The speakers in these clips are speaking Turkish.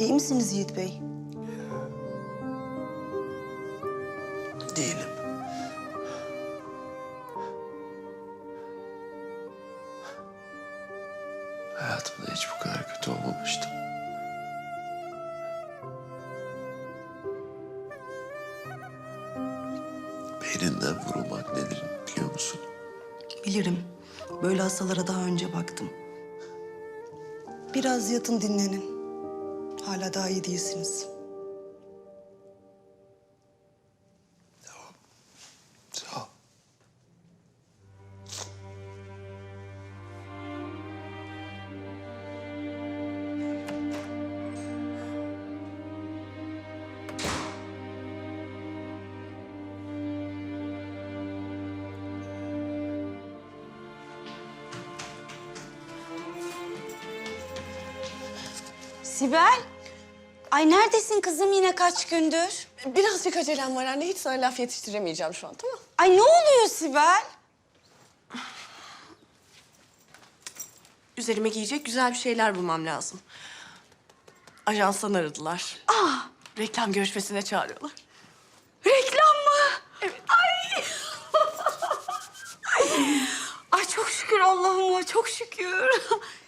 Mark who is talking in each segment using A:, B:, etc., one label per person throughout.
A: İyi misiniz Yiğit Bey?
B: Değilim. Hayatımda hiç bu kadar kötü olmamıştım. Beyninden vurulmak nedir biliyor musun?
A: Bilirim. Böyle hastalara daha önce baktım. Biraz yatın dinlenin. Hala daha iyi değilsiniz.
C: Sibel. Ay neredesin kızım yine kaç gündür?
D: Birazcık acelem var anne. Hiç sana laf yetiştiremeyeceğim şu an tamam
C: Ay ne oluyor Sibel?
D: Üzerime giyecek güzel bir şeyler bulmam lazım. Ajanstan aradılar.
C: Ah
D: Reklam görüşmesine çağırıyorlar.
C: reklam mı? Evet. Ay. Ay çok şükür Allah'ıma çok şükür.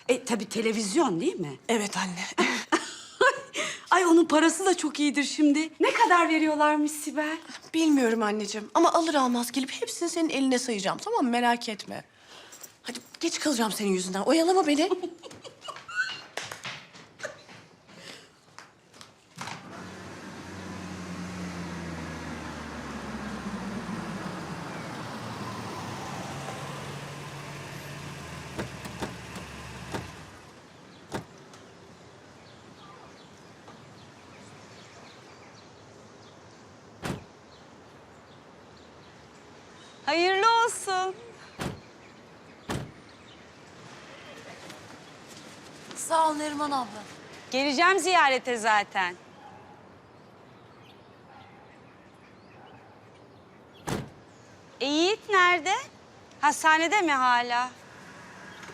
C: E tabii televizyon değil mi?
D: Evet anne.
C: Ay onun parası da çok iyidir şimdi. Ne kadar veriyorlarmış Sibel?
D: Bilmiyorum anneciğim ama alır almaz gelip hepsini senin eline sayacağım tamam mı? Merak etme. Hadi geç kalacağım senin yüzünden. Oyalama beni.
C: Hayırlı olsun.
E: Sağ ol Neriman abla.
C: Geleceğim ziyarete zaten. E Yiğit nerede? Hastanede mi hala?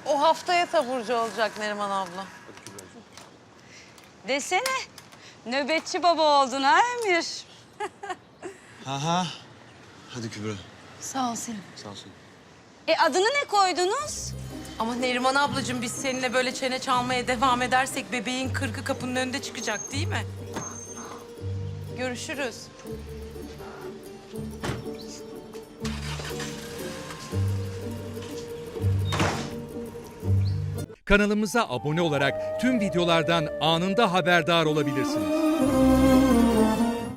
E: O haftaya taburcu olacak Neriman abla.
C: Desene. Nöbetçi baba oldun ha Emir?
F: Aha. Hadi Kübra.
E: Sağ ol Selim.
F: Sağ olsun.
C: E adını ne koydunuz?
E: Ama Neriman ablacığım biz seninle böyle çene çalmaya devam edersek bebeğin kırkı kapının önünde çıkacak değil mi? Görüşürüz.
G: Kanalımıza abone olarak tüm videolardan anında haberdar olabilirsiniz.